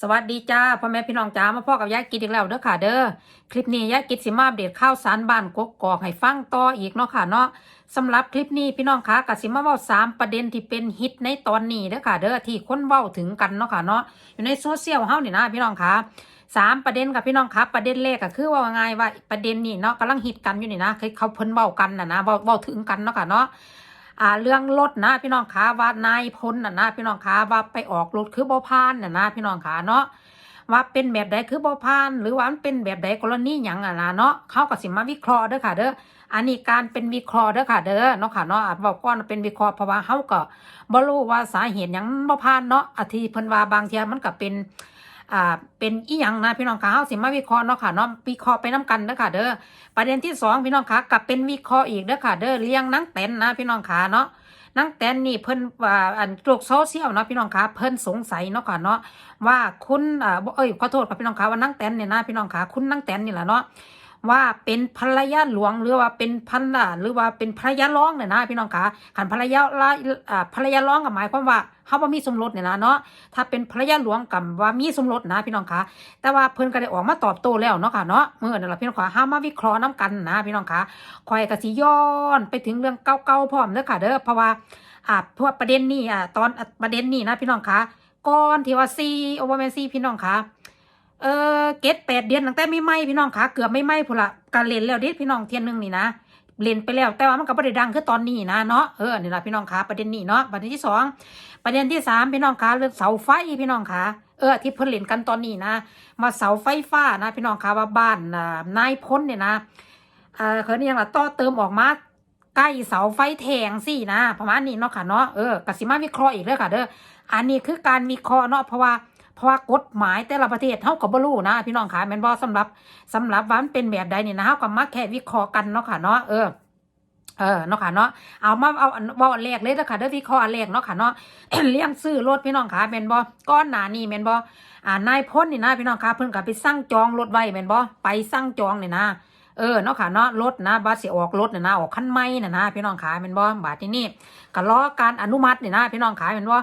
สวัสดีจ้าพ่อแม่พี่น้องจ้ามาพ่อกับยายกิดอีกแล้วเด้อค่ะเด้อคลิปนี้ยายกิดสิมาอัปเดข่าวสารบ้านกกกอกให้ฟังต่ออีกเนาะค่ะเนาะสำหรับคลิปนี้พี่น้องคะกับสิมาเว้าสามประเด็นที่เป็นฮิตในตอนนี้เด้อค่ะเด้อที่คนเว้าถึงกันเนาะค่ะเนาะอยู่ในโซเชียลเฮานี่นะพี่น้องคะสามประเด็นกับพี่น้องครับประเด็นแรกก็คือว่าไงว่าประเด็นนี้เนาะกำลังฮิตกันอยู่นี่นะคือเขาเพิ่นเว้ากันนะนะเว้าเว้าถึงกันเนาะค่ะเนาะ อ่าเรื่องรถนะพี่น้องคะว่านายพลน่ะนะพี่น้องคะว่าไปออกรถคือบ่พานน่ะนะพี่น้องคะเนาะว่าเป็นแบบใดคือบ่พาน หรือว่ามันเป็นแบบใดกรณีหยังอะนะเนาะเขาก็สิมาวิเคราะห์เด้อค่ะ เด้ออันนี้การเป็นวิเคราะห์เด้อค่ะ เด้อเนาะค่ะเนาะบอกก่อนเป็นวิเคราะห์เพราะว่าเขาก็บ่รู้ว่าสาเหตุหยังบ่พานเนาะอาทิเพิ่นว่าบางเทียมันก็เป็น อ่าเป็นอีหยังนะพี่น้องคะเฮาสิมาวิเคราะห์เนาะค่ะเนาะวิเคราะห์ไปน้กันเด้อค่ะ เด้อประเด็นที่สองพี่น้องคะกับเป็นวิเคราะห์อีกเด้อค่ะ เด้อเลี้ยงนังแตนนะพี่น้องคะเนาะนังแตนนี่เพิ่นอ่าอันโลกโซเชียลเนาะพี่น้องคะเพิ่นสงสัยเนาะค่ะเนาะว่าคุณอ่าเอ้ยขอโทษค่ะพี่น้องคะว่านังแตนเนี่ยนะพี่น้องคะคุณนังแตนนี่แหละเนาะ ว่าเป็นภรรยาหลวงหรือว่าเป็นพันละหรือว่าเป็นภรรยาร้องเนี่ยนะพี่น้องคะขันภรรยาละภรรยาร้องก็หมายความว่าเขาบ่ามีสมรสเนี่ยนะเนาะถ้าเป็นภรรยาหลวงกับว่ามีสมรสนะพี่น้องคะแต่ว่าเพิ่นก็ได้ออกมาตอบโต้แล้วเนาะค่ะเนาะเมื่อนั่นล่ะพี่น้องคะห้ามมาวิเคราะห์น้กันนะพี่น้องคะคอยก็สิย้อนไปถึงเรื่องเก่าๆพร้อมเด้อค่ะเด้อเพราะว่าอ่าพวกประเด็นนี้อ่าตอนประเด็นนี้นะพี่น้องคะก่อนที่ว่าซีโอเวอร์แมนซีพี่น้องคะ เออเกตแปดเดือนตั้งแต่ไม่ไหมพี่น้องคะเกือบไม่ไหมพุ่นละการเล่นแล้วเด็พี่น้องเทียนหนึ่งนี่นะเล่นไปแล้วแต่ว่ามันก็ไม่ได้ดังคือตอนนี้นะเนาะเออนี่ละพี่น้องคะประเด็นนี้เนาะประเด็นที่สองประเด็นที่สามพี่น้องคะเรื่องเสาไฟพี่น้องคะเออที่เพิ่นเล่นกันตอนนี้นะ มาเสาไฟฟ้านะ พี่น้องคะว่าบ้านนายพ้นเนี่ยนะเออเขาเนี่ยงละต่อเติมออกมาใกล้เสาไฟแทงสินะประมาณนี้เนาะค่ะเนาะเออกสิมาวิเคราะห์อีกเด้อค่ะเด้ออันนี้คือการวิเคราะห์เนาะเพราะว่า เพราะว่ากฎหมายแต่ละประเทศเฮาก็บ่รู้นะ พี่น้องค่ะแมนบ่สำหรับสำหรับว่ามันเป็นแบบใดเนี่ยนะเฮาก็มาแค่วิเคราะห์กันเนาะค่ะเนาะเออเออเนาะค่ะเนาะเอามาเอาอันเว่าอันแรกเลยเด้อค่ะเด้อวิเคราะห์อันแรกเนาะค่ะเนาะเลี้ยงซื้อรถพี่น้องค่ะแมนบ่ก้อนหนานี่แมนบ่อ่านายพ้นนี่นะพี่น้องค่ะเพิ่นก็ไปสั่งจองรถไว้แมนบ่ไปสั่งจองนี่นะ เออเนาะค่ะเนาะรถนะบาสิออกรถเนี่ยนะออกคันใหม่นะนะพี่น้องขายเป็นบ่บาทที่นี่ก็รอการอนุมัติเนี่ยนะพี่น้องขายเป็นว่า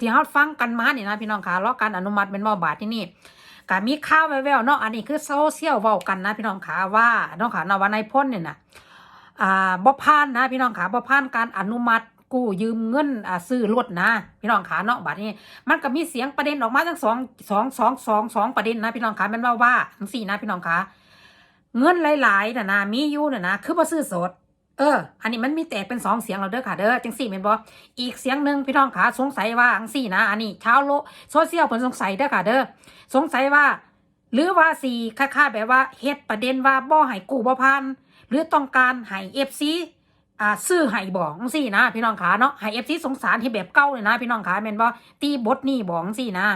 ที่เฮาฟังกันมาเนี่ยนะพี่น้องขารอการอนุมัติเป็นบ่บาทที่นี่ก็มีข่าวแววๆเนาะอันนี้คือโซเชียลเว้ากันนะ พี่น้องขาว่าเนาะค่ะนว่านายพ้นเนี่ยนะอ่าบ่ผ่านนะ พี่น้องขาบ่ผ่านการอนุมัติกู้ยืมเงินอ่าซื้อรถนะ พี่น้องขาเนาะบาดนี้ มันก็มีเสียงประเด็นออกมาทั้งสองสองสองสองสองประเด็นนะพี่น้องขาแม่นว่าว่าทั้งสี่นะพี่น้องขา เงินหลายๆน่ะนะมีอยู่น่ะนะคือบ่ซื้อสด เออ อันนี้มันมีแตกเป็นสองเสียงเราเด้อค่ะเด้อจังสี่แม่นบ่อีกเสียงหนึ่งพี่น้องขาสงสัยว่าจังสี่นะ อันนี้ชาวโลโซเชียลเพิ่นสงสัยเด้อค่ะเด้อสงสัยว่า หรือว่าสี่ค่าๆแบบว่าเฮ็ดประเด็นว่าบ่ให้กู้บ่พันหรือต้องการให้ FC อ่าซื้อให้บ่จังซี่นะ พี่น้องขาเนาะให้ FC สงสารให้แบบเก่าเลยนะ พี่น้องขาแมนบ่ตีบทนี่บ่จังซี่นะ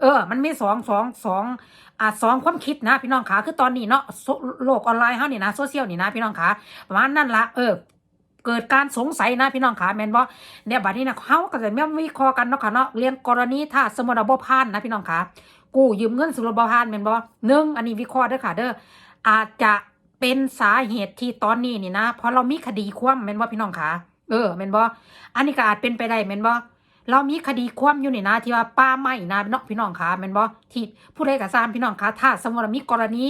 เออ มันมีสองสองสองอ่าสองความคิดนะพี่น้องขาคือตอนนี้เนาะโลกออนไลน์เฮานี่นะโซเชียลนี่นะพี่น้องขาประมาณนั้นละเออเกิดการสงสัยนะพี่น้องขาแมนบ่เนี่ยบัดนี้นะเฮาก็จะมาวิเคราะห์กันเนาะค่ะเนาะเรียนกรณีถ้าสมมติบ่ผ่านนะพี่น้องขากู้ยืมเงินสุรบ่ผ่านแมนบ่หนึ่งอันนี้วิเคราะห์เด้อค่ะเด้ออาจจะเป็นสาเหตุที่ตอนนี้นี่นะเพราะเรามีคดีคว่ำแมนบ่พี่น้องขาเออแมนบ่อันนี้ก็อาจเป็นไปได้แมนบ่ เรามีคดีคว่ำอยู่นี่นะที่ว่าป้าไม่นะเนาะพี่น้องคะแม่นบ่ที่ผู้ใดกับซามพี่น้องคะถ้าสมมติมีกรณี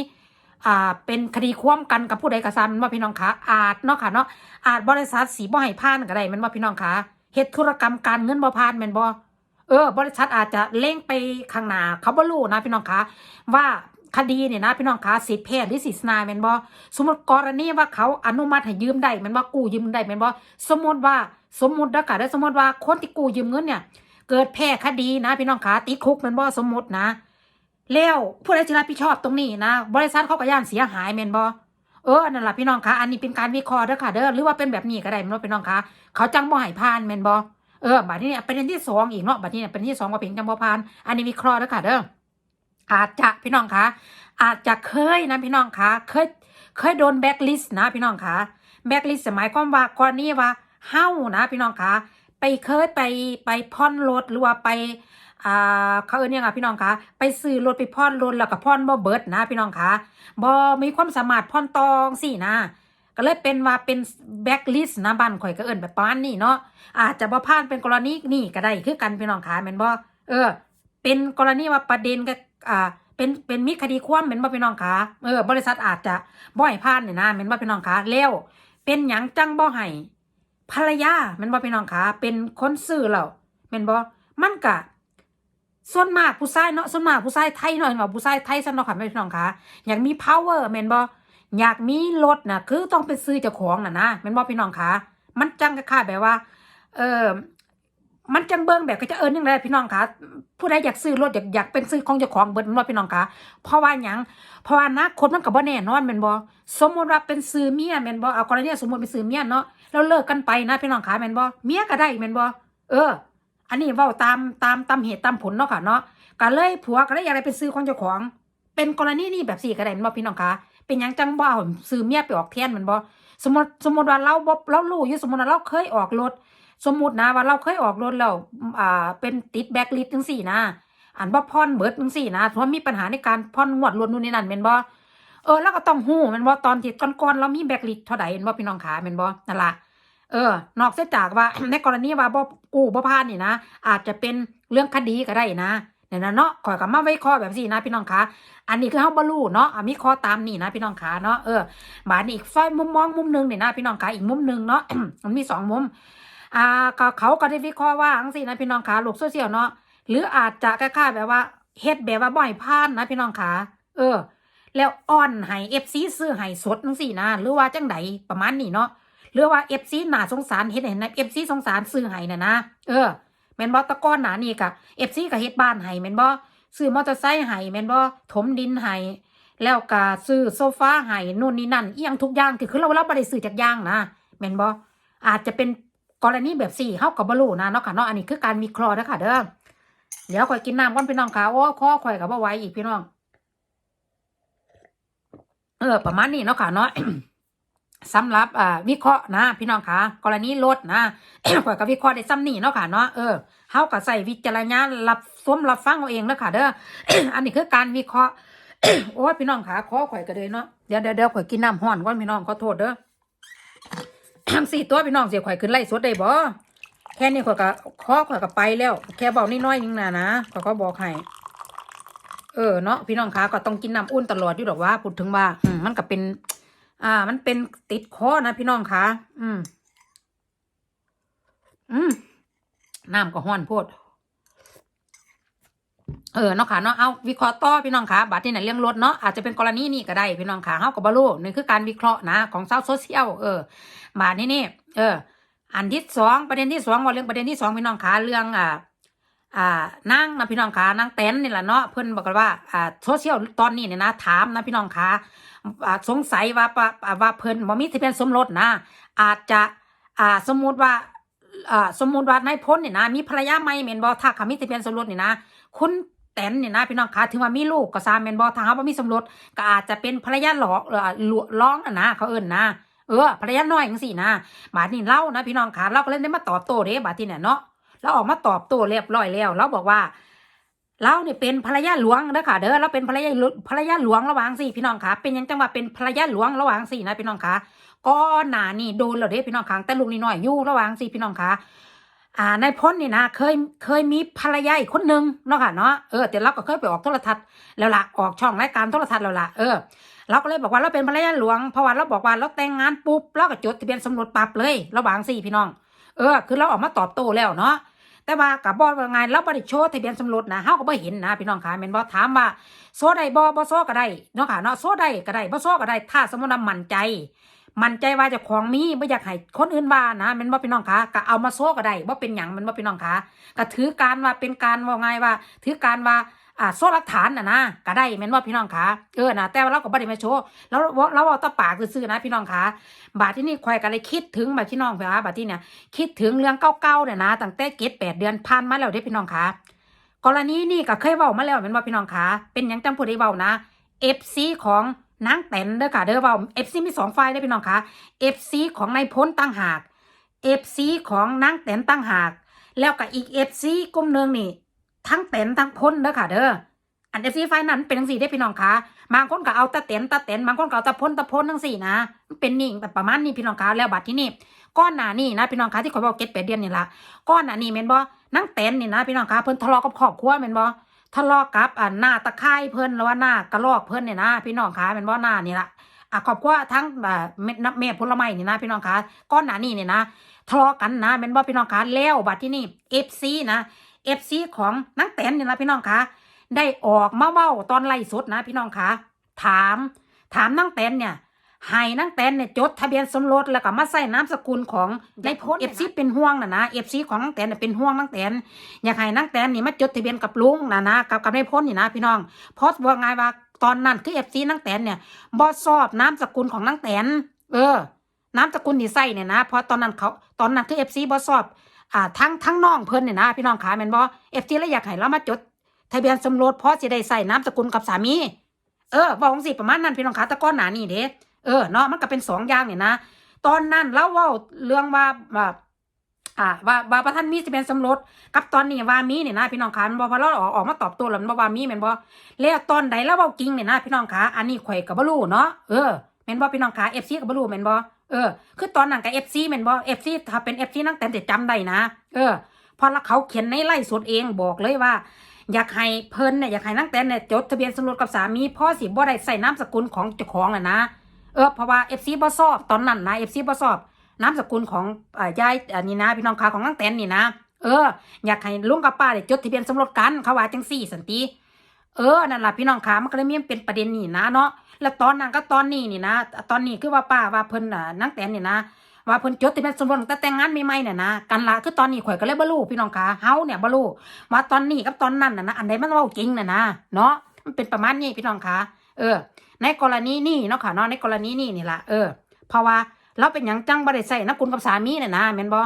อ่าเป็นคดีคว่ำกันกับผู้ใดกับซามแม่นบ่พี่น้องคะอาจเนาะค่ะเนาะอาจบริษัทสีบ่ให้ผ่านก็ได้แม่นบ่พี่น้องคะเฮ็ดธุรกรรมการเงินบ่ผ่านแม่นบ่เออบริษัทอาจจะเล่งไปข้างหน้าเขาบ่รู้นะพี่น้องคะว่า คดีเนี่ยนะ พี่น้องคะสิทธิแพทย์หรือสิทธิสนายแม่นบ่สมมติกรณีว่าเขาอนุมัติให้ยืมได้แม่นบ่กู้ยืมได้แม่นบ่สมมติว่าสมมตินะคะได้สมมติว่าคนที่กู้ยืมเงินเนี่ย เกิดแพ้คดีนะ พี่น้องขาติดคุกแมันบ่สมมตินะ แล้วผู้ใดจะรับผิดชอบตรงนี้นะ บริษัทเขาก็ย่านเสียหายแม่นบ่เออนั่นแหละพี่น้องคะอันนี้เป็นการวิเคราะห์เด้อค่ะเด้อหรือว่าเป็นแบบนี้ก็ได้แม่นบ่พี่น้องคะเขาจังบ่ให้ผ่านแม่นบ่เออบัดนี้เนี่ยประเด็นที่สองอีกเนาะบัดนี้เนี่ยประเด็นที่สองว่าเป็นจังบ่ผ่าน อันนี้วิเคราะห์เด้อค่ะเด้อ อาจจะพี่น้องคะอาจจะเคยนะพี่น้องคะเคยเคยโดนแบ็คลิสต์นะพี่น้องคะแบ็คลิสต์หมายความว่ากรณีว่าเฮานะพี่น้องคะไปเคยไปไปพ่อนรถหรือว่าไปอ่าเขาเอิ้นยังไงพี่น้องคะไปซื้อรถไปพ่อนรถแล้วก็พ่อนบ่เบิดนะ พี่น้องคะบ่มีความสามารถพ่อนตองสินะก็เลยเป็นว่าเป็นแบ็คลิสต์นะบ้านข่อยก็เอิ้นแบบประมาณนี้เนาะอาจจะบ่ผ่านเป็นกรณีนี่ก็ได้คือกันพี่น้องคะแม่นบ่เออเเป็นกรณีว่าประเด็นกับ อ่าเป็นเป็นมีคดีความเป็นบ่พี่น้องคะเออบริษัทอาจจะบ่ให้ผ่านเนี่ยนะเป็นบ่พี่น้องคะแล้วเป็นหยังจังบ่ให้ภรรยาเป็นบ่พี่น้องคะเป็นคนซื้อแล้วเป็นบ่มันกะส่วนมากผู้ชายเนาะส่วนมากผู้ชายไทยเนาะเห็นบ่ผู้ชายไทยซะเนาะค่ะแม่พี่น้องคะอยากมี power แม่นบ่อยากมีรถนะคือต้องไปซื้อเจ้าของน่ะนะแม่นบ่พี่น้องคะมันจังคล้าแบบว่า เออ มันจังเบิ่งแบบก็จะเอิ้นจังไดพี่น้องคะผู้ใดอยากซื้อรถอยากอยากเป็นซื้อของเจ้าของเบิดแม่นบ่พี่น้องคะเพราะว่าหยังเพราะว่านาคตมันก็บ่แน่นอนแมนบ่สมมติว่าเป็นซื้อเมียแมนบ่เอากรณีสมมติเป็นซื้อเมียเนาะแล้วเลิกกันไปนะพี่น้องคะแมนบ่เมียก็ได้แมนบ่เออ อันนี้ว้าตามตามตามเหตุตามผลเนาะค่ะเนาะก็เลยผัวก็เลยอยากได้ไปซื้อของเจ้าของ เป็นกรณีนี้แบบสี่ก็ได้แมนบ่พี่น้องคะเป็นยังจังบ่เอาซื้อเมียไปออกแทนแมนบ่สมมติสมมติว่าเราบ่เรารู้อยู่สมมติว่าเราเคยออกรถ สมมุตินะว่าเราเคยออกรถแล้วอ่าเป็นติดแบ็คลิสต์จังซี่นะอันบ่ผ่อนเบิดจังซี่นะเพราะมีปัญหาในการผ่อนงวดรถนู่นนี่นั่นแม่นบ่เออแล้วก็ต้องฮู้ม่นบ่ตอนที่ก่อนๆเรามีแบ็คลิสต์เท่าใดแม่นบ่พี่น้องขาแม่นบ่นั่นละเออ นอกเสียจากว่าในกรณีว่าบ่กู้บ่ผ่านนี่นะอาจจะเป็นเรื่องคดีก็ได้นะเนี่ยนะเนาะข่อยก็มาไว้ข้อแบบนี้นะพี่น้องคะอันนี้คือเฮาบ่รู้เนาะมีข้อตามนี่นะพี่น้องคะเนาะเออบานี้อีกฝ่ายมุมมองมุมหนึงนี่นะพี่น้องคะอีกมุมหนึงเนาะมันมีสองมุม อ่าก็เขาก็ได้วิเคราะห์ว่าจังซี่นะพี่น้องคะโลกโซเชียลเนาะหรืออาจจะคล้ายๆแบบว่าเฮ็ดแบบว่าบ่อยผ่านนะพี่น้องคะเออ แล้วอ่อนให้ FC ซื้อให้สดจังซี่นะหรือว่าจังไดประมาณนี้เนาะหรือว่าเอฟซีหนาสงสารเฮ็ดให้นะเอฟซีสงสารซื้อให้นะนะเออแม่นบ่ตะก้อนหนานี่กะเอฟซีก็เฮ็ดบ้านให้แม่นบ่ซื้อมอเตอร์ไซค์ให้แม่นบ่ถมดินให้แล้วก็ซื้อโซฟาให้นู่นนี่นั่นอียังทุกอย่างคือคือเราเราบ่ได้ซื้อจากย่างนะแม่นบ่อาจจะเป็น กรณีแบบสี่เฮาก็บ่รู้นะเนาะค่ะเนาะอันนี้คือการวิเคราะห์นะคะเด้อเดี๋ยวข่อยกินน้ำก่อนพี่น้องค่ะโอ้คอข่อยก็บ่ไหวอีกพี่น้อง เออ ประมาณนี้เนาะค่ะเนาะสำหรับอ่าวิเคราะห์นะ พี่น้องคะกรณีรถนะข่อยก็วิเคราะห์ได้ซ้ำนี่เนาะค่ะเนาะเออเฮาก็ใส่วิจารณญาณรับสวมรับฟังเอาเองเนาะค่ะเด้ออันนี้คือการวิเคราะห์โอ้พี่น้องขาข้อข่อยก็เลยเนาะเดี๋ยวเดี๋ยวเดี๋ยวข่อยกินน้ำห้อนก่อนพี่น้องขอโทษเด้อ สี่ตัวพี่น้องเสียข่อยขึ้นไล่สดได้บ่แค่นี้ข่อยก็ขอข่อยก็ไปแล้ว แค่เบานิดน้อยนึงนะนะข่อยก็บอกให้เออเนาะพี่น้องขาก็ต้องกินน้ำอุ่นตลอดอยู่ดอกว่าพูดถึงว่าอืมมันก็เป็น อ่า มันเป็นติดคอนะพี่น้องคะอืมอืมน้ำก็ห้อนโพด เออเนาะค่ะเนาะเอาวิเคราะห์ต่อพี่น้องคะบัตรที่ไหนเรื่องรถเนาะอาจจะเป็นกรณีนี้ก็ได้พี่น้องคะเฮากับบรูนี่คือการวิเคราะห์นะของชาวโซเชียลเออบาทนี้นี่เออ อันที่สองประเด็นที่สองว่าเรื่องประเด็นที่สองพี่น้องคะเรื่องอ่าอ่านั่งนะพี่น้องคะนั่งเต้นนี่แหละเนาะเพื่อนบอกกันว่าอ่าโซเชียลตอนนี้เนี่ยนะถามนะพี่น้องคะอ่าสงสัยว่าปะว่าเพิ่อนบ่มีทะเบียนสมรสนะ อาจจะอ่าสมมุติว่าอ่าสมมุติว่านายพลเนี่ยนะมีภรรยาใหม่แม่นบ่ถ้าเขามีทะเบียนสมรสเนี่ยนะ คุณ แตนเนี่ยนะพี่น้องคะถึงว่ามีลูกก็ตามแม่นบ่ถ้าหากว่ามีสมรสก็อาจจะเป็นภรรยาหลอกเอ่อลวร้องอะนะเขาเอิ้นนะเออภรรยาน้อยจังซี่นะบาดนี้เล่านะพี่น้องคะเราก็เลยได้มาตอบโต้เด้บาดที่เนี่ยเนาะเราออกมาตอบโต้เรียบร้อยแล้วเราบอกว่าเราเนี่ยเป็นภรรยาหลวงเด้อค่ะเด้อเราเป็นภรรยาหลวงภรรยาหลวงระหว่างสี่พี่น้องคะเป็นยังจังว่าเป็นภรรยาหลวงระหว่างสี่นะพี่น้องคะก็หนานี่โดนแล้วเด้พี่น้องคะแต่ลูกนี่น้อยอยู่ระหว่างสี่พี่น้องคะ อ่านายพ้นนี่นะเคยเคยมีภรรยาอีกคนนึงเนาะค่ะเนาะเออแต่เราก็เคยไปออกโทรทัศน์แล้วล่ะออกช่องรายการโทรทัศน์แล้วล่ะเออเราก็เลยบอกว่าเราเป็นภรรยาหลวงเพราะว่าเราบอกว่าเราแต่งงานปุ๊บเราก็จดทะเบียนสมรสปรับเลยระหว่างสี่พี่น้อง เออ คือเราออกมาตอบโต้แล้วเนาะแต่ว่ากับบอกว่าไงเราบ่ได้โชว์ทะเบียนสมรสนะเฮาก็บ่เห็นนะพี่น้องคะแม่นบ่ถามว่าโซได้บ่บ่โซก็ได้เนาะค่ะเนาะโซได้ก็ได้บ่โซก็ได้ถ้าสมมติว่ามั่นใจ มั่นใจว่าจ้าของมีบ่อยากให้คนอื่นว่านะม่นบ่พี่น้องคะก็เอามาโซก็ได้บ่าเป็นหยังม่นบ่พี่น้องคะก็ถือการว่าเป็นการว่าไงว่า ถือการว่าอ่าโซหลักฐานนะนะก็ได้แม่นบ่าพี่น้องคะเออนะแต่ว่าเราก็บ่ได้มาโชว์แล้วเราเอาตะปากซื่อๆนะพี่น้องคะบาดที่นี่ข่อยก็เลยคิดถึงบาดที่น้องไปว่าบาดที่เนี่ยคิดถึงเรื่องเก่าๆเนี่ยนะตั้งแต่เกตแปดเดือนผ่านมาแล้วเด้พี่น้องคะกรณีนี่ก็เคยเว้ามาแล้วเป็นว่าพี่น้องคะเป็นหยังจังพูดได้เว้านะเอฟซีของ นางแตนเด้อค่ะเด้อว้าเอฟซีมีสองฝ่ายเด้พี่น้องคะเอฟซีของนายพ้นตั้งหากเอฟซีของนางแตนตั้งหาก แล้วก็อีกเอฟซีกลุ่มหนึ่งนี่ ทั้งแตนทั้งพ้นเด้อค่ะเด้ออันเอฟซีฝ่ายนั้นเป็นจังสี่ได้พี่น้องคะบางคนก็เอาตะเต็นตะเต็นบางคนก็เอาตะพ้นตะพ้นทั้งสี่นะมันเป็นนี่แบบประมาณนี้พี่น้องคะแล้วบัดที่นี่ก้อนหนานี่นะพี่น้องคะที่เขาบอกเก็ตแปดเดือนนี่ละก้อนหนานี่เมนบอนั่งเต้นนี่นะพี่น้องคะเพิ่นทะเลาะกับครอบครัวเมนบอ ทะเลาะกับอ่าหน้าตะไคร้เพิ่นหรือว่าหน้ากระรอกเพิ่นเนี่ยนะ พี่น้องคะเป็นว่าหน้านี่ละอะขอบคุณทั้งอ่าเมดน้ำเม็ดผลไม้นี่นะ พี่น้องคะก้อนหนานี่เนี่ยนะทะเลาะกันนะเป็นว่าพี่น้องคะแล้วบัดที่นี่เอฟซีนะเอฟซีของนังแตนเนี่ยนะพี่น้องคะได้ออกมาเว้าตอนไล่สดนะ พี่น้องคะถาม ถามนังแตนเนี่ย ให้นังแตนเนี่ยจดทะเบียนสมรสแล้วก็มาใส่นามสกุลของในโพสเอฟซีเป็นห่วงนะนะเอฟซีของนังแตนเนี่ยเป็นห่วงนังแตนอยากให้นังแตนนี่มาจดทะเบียนกับลุงนะนะกับกับนายพ้นนี่นะพี่น้องเพราะว่าไงว่าตอนนั้นคือเอฟซีนังแตนเนี่ยบอสอบน้ำสกุลของนังแตนเออน้ำสกุลที่ใส่เนี่ยนะเพราะตอนนั้นเขาตอนนั้นคือเอฟซีบอสอบอ่าทั้งทั้งน้องเพิ่นเนี่ยนะพี่น้องขาแม่นบอเอฟซีแล้วอยากให้เรามาจดทะเบียนสมรสเพราะสิได้ใส่น้ำสกุลกับสามี เออบอกสิประมาณนั้นพี่น้องขาแตะก้อนหนานี่เด้ เออเนาะมันก็เป็นสองอย่างเนี่ยนะตอนนั้นเล่าว่าเรื่องว่าว่าอ่าว่าว่าประท่านมีทะเบียนสมรสกับตอนนี้ว่ามีเนี่ยนะพี่น้องคะมันบอกพอเราออกออกมาตอบตัวแล้วมันบอกว่ามีแม่นบ่แล้วตอนใดแล้วว้าจริงเนี่ยนะพี่น้องคะอันนี้ข่อยก็บ่รู้เนาะเออแม่นบ่พี่น้องคะ FC ก็บ่รู้แม่นบ่เออคือตอนนั้นกับ FC แม่นบ่ FC ถ้าเป็น FC นั่งแต่จะจำได้นะเออพอละเขาเขียนในไล่สดเองบอกเลยว่า อยากให้เพิ่นเนี่ยอยากให้นั่งแต่เนี่ยจดทะเบียนสมรสกับสามีพ่อสิบ่ได้ใส่นามสกุลของเจ้าของน่ะนะ เออเพราะว่า FC บ่ชอบตอนนั้นนะ FC บ่ชอบนามสกุลของอ่ายายนนี้นะพี่น้องขาของนั่งแตนนี่นะเอออยากให้ลุงกับป้าได้จดทะเบียนสมรสกันเขาว่าจังสี่สันติเออนั่นแหละพี่น้องขามันก็เลยมีเป็นประเด็นนี่นะเนาะแล้วตอนนั้นก็ตอนนี้นี่นะ ตอนนี้คือว่าป้าว่าเพิ่นน่ะนั่งแตนนี่นะว่าเพิ่นจดทะเบียนสมรสตั้งแต่แต่งงานใหม่ๆเนี่ยนะกันละคือตอนนี้ข่อยก็เลยบ่รู้พี่น้องขาเฮาเนี่ยบ่รู้ว่าตอนนี้กับตอนนั้นน่ะนะอันใดมันเว้าจริงน่ะนะเนาะ มันเป็นประมาณนี้พี่น้องคะเออ ในกรณีนี่เนาะค่ะเนาะในกรณีนี่นี่ละเออ เพราะว่าเราเป็นยังจังบ่ได้ใส่นักกุลกับสามีเนี่ยนะแม่นบอ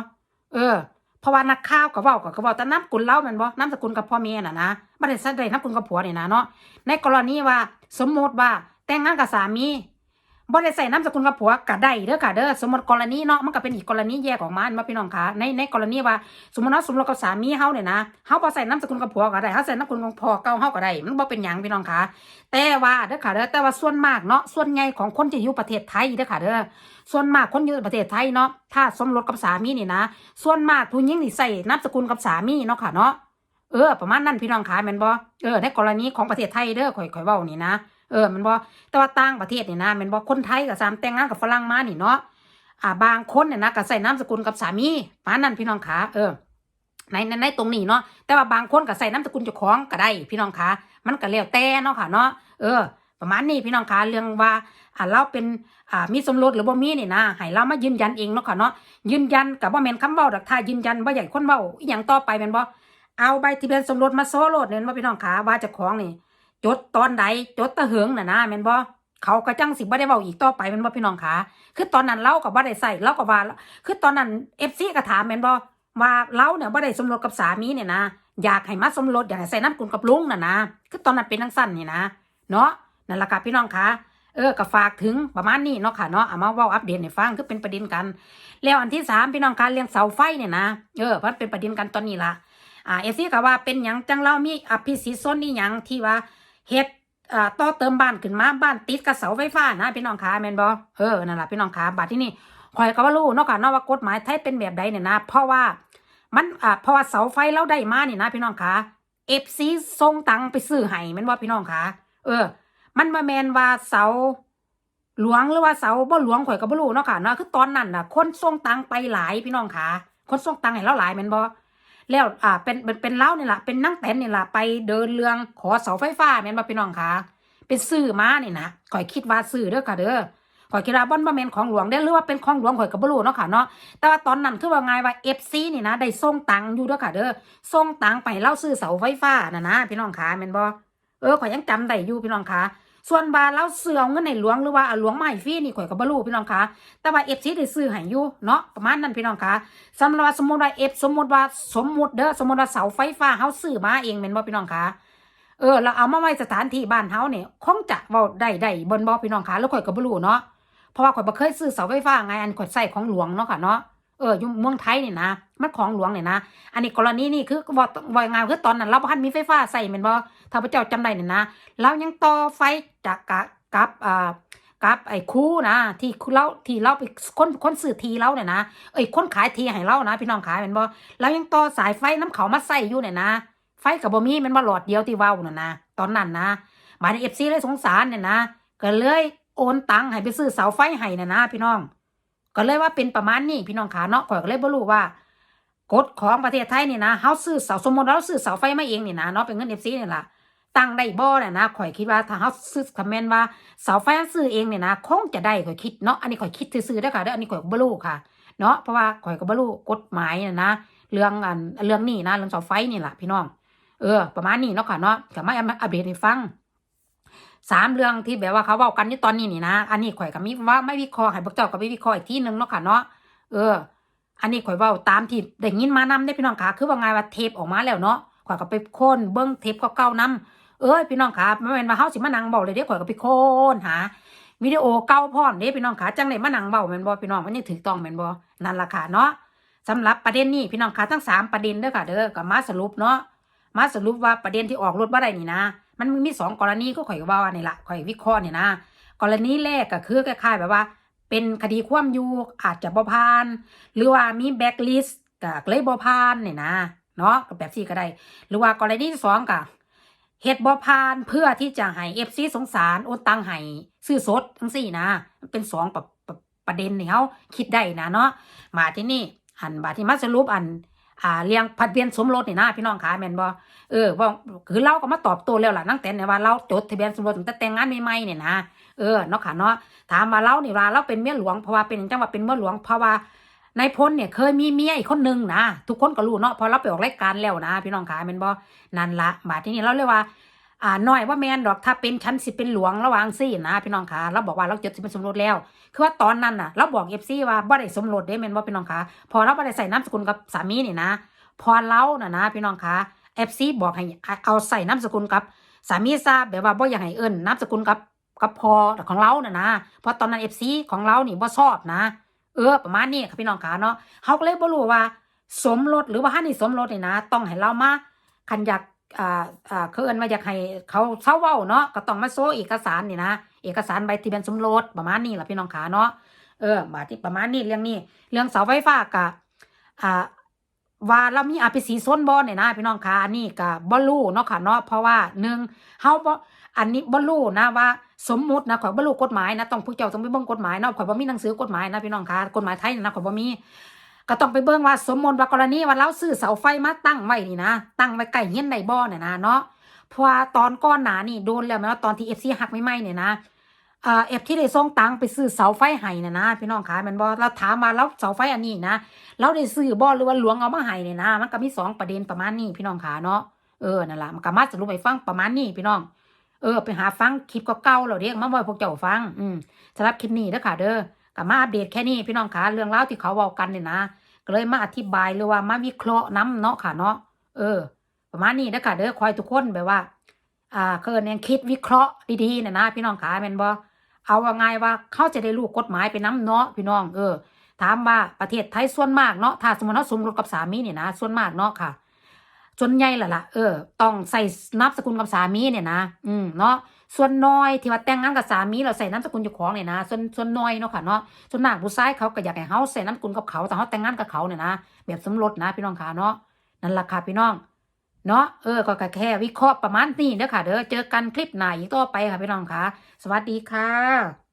เออเพราะว่านักข้าวก็เว้าก็ก็เว้าแต่น้ำกุลเล่าแม่นบอน้ำสกุลกับพ่อเมียน่ะนะบริษัทใส่ได้น้ำกุลกับผัวเนี่ยนะเนาะในกรณีว่าสมมติว่าแต่งงานกับสามี บ่ได้ใส่น้ำสกุลกับผัวก็ได้เด้อค่ะเด้อสมมติกรณีเนาะมันก็เป็นอีกกรณีแยกออกมามาพี่น้องค่ะในในกรณีว่า สมมติว่าสมรสกับสามีเฮาเนี่ยนะเฮาบ่ใส่น้ำสกุลกับผัวก็ได้เฮาใส่น้ำสกุลของพ่อเก่าเฮาก็ได้มันบ่เป็นหยังพี่น้องค่ะแต่ว่าเด้อค่ะเด้อแต่ว่าส่วนมากเนาะส่วนใหญ่ของคนที่อยู่ประเทศไทยเด้อค่ะเด้อส่วนมากคนอยู่ประเทศไทยเนาะถ้าสมรสกับสามีนี่นะ ส่วนมากผู้หญิงนี่ใส่นามสกุลกับสามีเนาะค่ะเนาะเออประมาณนั้นพี่น้องขาแม่นบ่เออในกรณีของประเทศไทยเด้อข่อยข่อยเว้านี่นะ เออมันบ่แต่ว่าต่างประเทศนี่นะม่นบ่คนไทยก็สามแต่งงานกับฝรั่งมานี่เนาะอ่าบางคนเนี่ยนะก็ใส่นามสกุลกับสามีประมานั้นพี่น้องขาเออในในในตรงนี้เนาะแต่ว่าบางคนก็ใส่นามสกุลเจ้าของก็ได้พี่น้องคะมันก็แล้วแต่เนาะค่ะเนาะเออ ประมาณนี้พี่น้องคะเรื่องว่าอ่าเราเป็นอ่ามีสมรสหรือบ่มีนี่นะให้เรามายืนยันเองเนาะค่ะเนาะยืนยันกับว่าแม่นคำเว้าดอกถ้ายืนยันว่าใหญ่คนเว้าอีหยังต่อไปแม่นบ่เอาใบทะเบียนสมรสมาโซโลดเนี่ยว่าพี่น้องคะว่าเจ้าของนี่ จดตอนใดจดตะเหิงน่ะนะแม่นบ่เขาก็จังสิบ่ได้เว้าอีกต่อไปแม่นบ่พี่น้องคะคือตอนนั้นเราก็บ่ได้ใส่เราก็ว่า คือตอนนั้น FC ก็ถามแม่นบ่ว่าเราเนี่ยบ่ได้สมรสกับสามีเนี่ยนะอยากให้มาสมรสอยากให้ใส่น้ำกุลกับลุงน่ะนะคือตอนนั้นเป็นจังซั่นนี่นะเนาะนั่นละค่ะพี่น้องคะเออก็ฝากถึงประมาณนี้เนาะค่ะเนาะเอามาเว้าอัปเดตให้ฟังคือเป็นประเด็นกัน แล้วอันที่สามพี่น้องคะเรื่องเสาไฟเนี่ยนะเออมันเป็นประเด็นกันตอนนี้ละอ่าเอซี่ก็ว่าเป็นหยังจังเรามีอภิสิทธิ์ส้นนี่หยังที่ว่า เฮ็ดอ่าต่อเติมบ้านขึ้นมาบ้านติดกับเสาไฟฟ้านะพี่น้องคะแมนบ่เออนั่นล่ะพี่น้องคะบัดที่นี่ข่อยก็บ่รู้นาะค่ะเนาะว่ากฎหมายไทยเป็นแบบใดเนี่ยนะ เพราะว่ามันอ่าเพราะว่าเสาไฟเราได้มาเนี่ยนะ พี่น้องคะเอฟซีส่งตังไปซื้อให้แมนบ่พี่น้องคะเออ มันบ่แมนว่าเสาหลวงหรือว่าเสาบ่หลวงข่อยก็บ่รู้เนาะค่ะเนาะคือตอนนั้นน่ะ คนส่งตังไปหลายพี่น้องคะคนส่งตังให้เราหลายแม่นบ่ แล้วอ่าเป็นเป็นเล่านี่แหละเป็นนั่งแตนนี่แหละไปเดินเรื่องขอเสาไฟฟ้าแม่นบ่พี่น้องคะเป็นซื้อมานี่นะข่อยคิดว่าซื้อเด้อค่ะเด้อข่อยคิดว่าบ่อนบ่แม่นของหลวงได้หรือว่าเป็นของหลวงข่อยก็บ่รู้เนาะค่ะเนาะแต่ว่าตอนนั้นคือว่าไงว่า FC นี่นะได้ส่งตังค์อยู่เด้อค่ะเด้อส่งตังค์ไปเล่าซื้อเสาไฟฟ้าน่ะนะพี่น้องคะแม่นบ่เออข่อยยังจำได้อยู่พี่น้องคะ ส่วนบาเล่าเสือเอเงินในหลวงหรือว่าหลวงมาให้ฟรีนี่ข่อยก็บ่รู้พี่น้องคะแต่ว่า FC ได้ซื้อให้อยู่เนาะประมาณนั้นพี่น้องคะสำหรับสมมติว่าเอฟสมมติว่าสมมติเด้อสมมติว่าเสาไฟฟ้าเฮาซื้อมาเองแม่นบ่พี่น้องคะเออเราเอามาไว้สถานที่บ้านเฮาเนี่ยคงจะเว้าได้ได้บนบ่พี่น้องคะแล้วข่อยก็บ่รู้เนาะเพราะว่าข่อยบ่เคยซื้อเสาไฟฟ้าไงอันข่อยใส่ของหลวงเนาะค่ะเนาะ เอออยู่เมืองไทยนี่นะมันของหลวงเนี่ยนะอันนี้กรณีนี่คือว่าว่าไงคือตอนนั้นเราบ่ทันมีไฟฟ้าใส่แม่นบ่ถ้าพระเจ้าจำได้เนี่ยนะเรายังต่อไฟจากกะกับอ่ากับไอ้คู่นะที่เราที่เราไปคนคนสื่อทีเราเนี่ยนะเอ้ยคนขายทีให้เรานะพี่น้องขายเป็นบ่เรายังต่อสายไฟน้ำเขามาใส่อยู่เนี่ยนะ ไฟกับบ่มีมันบ่หลอดเดียวที่ว้าวน่ะนะตอนนั้นนะบาดนี้ FC เลยสงสารเนี่ยนะก็เลยโอนตังค์ให้ไปซื้อเสาไฟให้น่ะนะ พี่น้อง ก็เลยว่าเป็นประมาณนี้พี่น้องขาเนาะข่อยก็เลยบ่รู้ว่ากฎของประเทศไทยนี่นะเฮาซื้อเสาสมมติเราซื้อเสาไฟมาเองนี่นะเนาะเป็นเงิน FC นี่ล่ะตั้งได้บ่เนี่ยนะข่อยคิดว่าถ้าเฮาซื้อคอมเมนต์ว่าเสาไฟซื้อเองเนี่ยนะคงจะได้ข่อยคิดเนาะอันนี้ข่อยคิดซื่อๆเด้ค่ะเด้ออันนี้ข่อยก็บ่รู้ค่ะเนาะเพราะว่าข่อยก็บ่รู้กฎหมายน่ะนะเรื่องอันเรื่องนี้นะเรื่องเสาไฟนี่ล่ะพี่น้องเออประมาณนี้เนาะค่ะเนาะก็มาอัปเดตให้ฟัง สามเรื่องที่แบบว่าเขาเว้ากันอยู่ตอนนี้นี่นะ อันนี้ข่อยก็มีว่าไม่วิเคราะห์ให้พวกเจ้าก็ไปวิเคราะห์อีกที่หนึ่งเนาะค่ะเนาะ เออ อันนี้ข่อยเว้าตามที่ได้ยินมานำได้พี่น้องค่ะ คือว่าไงว่าเทปออกมาแล้วเนาะ ข่อยก็ไปค้นเบิ่งเทปเก่าๆนํเอ้ยพี่น้องค่ะไม่แม่นว่าเฮาสิมานั่งเว้าเลยเด้ข่อยก็ไปค้นหาวิดีโอเก่าพร้อมเด้พี่น้องค่ะจังได๋มานั่งเว้าแม่นบ่พี่น้องมันยังถูกต้องแม่นบ่นั่นล่ะค่ะเนาะสำหรับประเด็นนี้พี่น้องค่ะทั้งสามประเด็นเด้อค่ะเด้อก็มาสรุปเนาะมาสรุปว่าประเด็นที่ออกรถบ่ได้นี่นะ มันมีสองกรณีก็ข่อยว่าว่านี่ละข่อยวิเคราะห์เนี่ยนะ กรณีแรกก็คือคล้ายๆแบบว่า เป็นคดีความอยู่อาจจะบ่ผ่าน หรือว่ามีแบ็คลิสต์ก็เลยบ่ผ่านเนี่ยนะเนาะแบบซี่ก็ได้ หรือว่ากรณีที่สองก็เฮ็ดบ่ผ่านเพื่อที่จะให้ FC สงสารโอนตังให้ซื้อสดจังซี่นะ เป็นสองประประประเด็นที่เฮาคิดได้นะเนาะมาที่นี่อันบาที่มาสรุปอัน อ่าเลี้ยงผัดเบียนสมรสนี่นะพี่น้องขาแม่นบ่เออว่าคือเราก็มาตอบโต้แล้วล่ะตั้งแต่เนี่ยว่าเราจดทะเบียนสมรสตั้งแต่แต่งงานใหม่ๆเนี่ยนะเออเนาะค่ะเนาะถามมาเรานี่ว่าเราเป็นเมียหลวงเพราะว่าเป็นจังว่าเป็นเมียหลวงเพราะว่านายพลเนี่ยเคยมีเมียอีกคนนึงนะทุกคนก็รู้เนาะพอเราไปออกรายการแล้วนะ พี่น้องขาแม่นบ่นั่นละบาดที่นี่เราเรียกว่า อ่าน้อยว่าแมนดอกถ้าเป็นชั้นสิเป็นหลวงระหว่างซี่นะพี่น้องขาเราบอกว่าเราจดทะเบียนสมรสแล้ว คือว่าตอนนั้นน่ะ เราบอกเอฟซีว่าบ่ได้สมรสเด้แมนบ่พี่น้องขาพอเราบ่ได้ใส่นามสกุลกับสามีนี่นะ พอเราน่ะนะ พี่น้องคะเอฟซีบอกให้เอาใส่นามสกุลกับสามีซะแบบว่าบ่อยากให้เอิ้นนามสกุลกับกับพอของเราน่ะนะเพราะตอนนั้นเอฟซีของเรานี่บ่ชอบนะ เออประมาณนี้ค่ะพี่น้องคะเนาะเฮาก็เลยบ่รู้ว่า สมรสหรือว่าฮันนี่สมรสนี่นะ ต้องให้เรามาคันอยาก อ่าอ่าเขาเอิ้นว่าอยากให้เขาเซาเว้าเนาะก็ต้องมาโซเอกสารนี่นะเอกสารใบทะเบียนสมรสประมาณนี้แหละพี่น้องคะเนาะเออบาที่ประมาณนี้เรื่องนี้ เรื่องเสาไฟฟ้ากะอ่าว่าเรามีอภิสิทธิ์ส้นบ่เนี่ยนะพี่น้องคะอันนี้ก็บ่รู้เนาะค่ะเนาะเพราะว่าหนึ่งเฮาบ่อันนี้บ่รู้นะว่าสมมุตินะข่อยบ่รู้กฎหมายนะต้องผู้เจ้าต้องไปเบิ่งกฎหมายเนาะข่อยบ่มีหนังสือกฎหมายนะพี่น้องคะกฎหมายไทยนะข่อยบ่มี ก็ต้องไปเบิ่งว่าสมมติว่ากรณีว่าเราซื้อเสาไฟมาตั้งไว้นี่นะ ตั้งไว้ใกล้เฮี้ยนใดบ่อเนี่ยนะเนาะเพราะว่าตอนก่อนหนานี่โดนแล้วแม้ว่าตอนที่ FC หักใหม่ๆเนี่ยนะเอ่อเอฟที่ได้ส่งตังไปซื้อเสาไฟให้น่ะนะพี่น้องคะแมันบ่เราถามมาแล้วเสาไฟอันนี้นะเราได้ซื้อบ่หรือว่าหลวงเอามาให้เนี่ยนะ มันก็มีสองประเด็นประมาณนี้พี่น้องคะเนาะเออนั่นแหละมันก็มาสรุปให้ฟังประมาณนี้พี่น้องเออไปหาฟังคลิปเก่าๆเราเรียกมาบ่ให้พวกเจ้าฟัง อืมสำหรับคลิปนี้เด้อค่ะเด้อก็มาอัปเดตแค่นี้พี่น้องคะเรื่องราที่เขาเว้ากันเนี่ยนะ ก็เลยมาอธิบายหรือว่ามาวิเคราะห์นํเนาะค่ะเนาะเออ ประมาณนี้เด้อค่ะเด้อคอยทุกคนแบบว่า อ่าเคินเนี่ยคิดวิเคราะห์ดีๆน่ะนะพี่น้องขาแมนบ่เอาว่าไงว่าเขาจะได้รู้กฎหมายไปน้ำเนาะพี่น้องเออ ถามว่าประเทศไทยส่วนมากเนาะถ้าสมมติเราสมรสกับสามีเนี่ยนะส่วนมากเนาะค่ะส่วนใหญ่ละละเออ ต้องใส่นามสกุลกับสามีเนี่ยนะ อืมเนาะ ส่วนน้อยที่ว่าแต่งงานกับสามีเราใส่น้ำสกุลเจ้าของเนี่ยนะ ส่วนส่วนน้อยเนาะค่ะเนาะส่วนมากผู้ชายเขาก็อยากให้เฮาใส่น้ำสกุลกับเขาแต่เขาแต่งงานกับเขาเนี่ยนะแบบสมรสนะพี่น้องค่ะเนาะนั่นราคาพี่น้องเนาะเออก็แค่วิเคราะห์ประมาณนี้เด้อค่ะเด้อเจอกันคลิปหน้าอีกต่อไปค่ะพี่น้องค่ะ สวัสดีค่ะ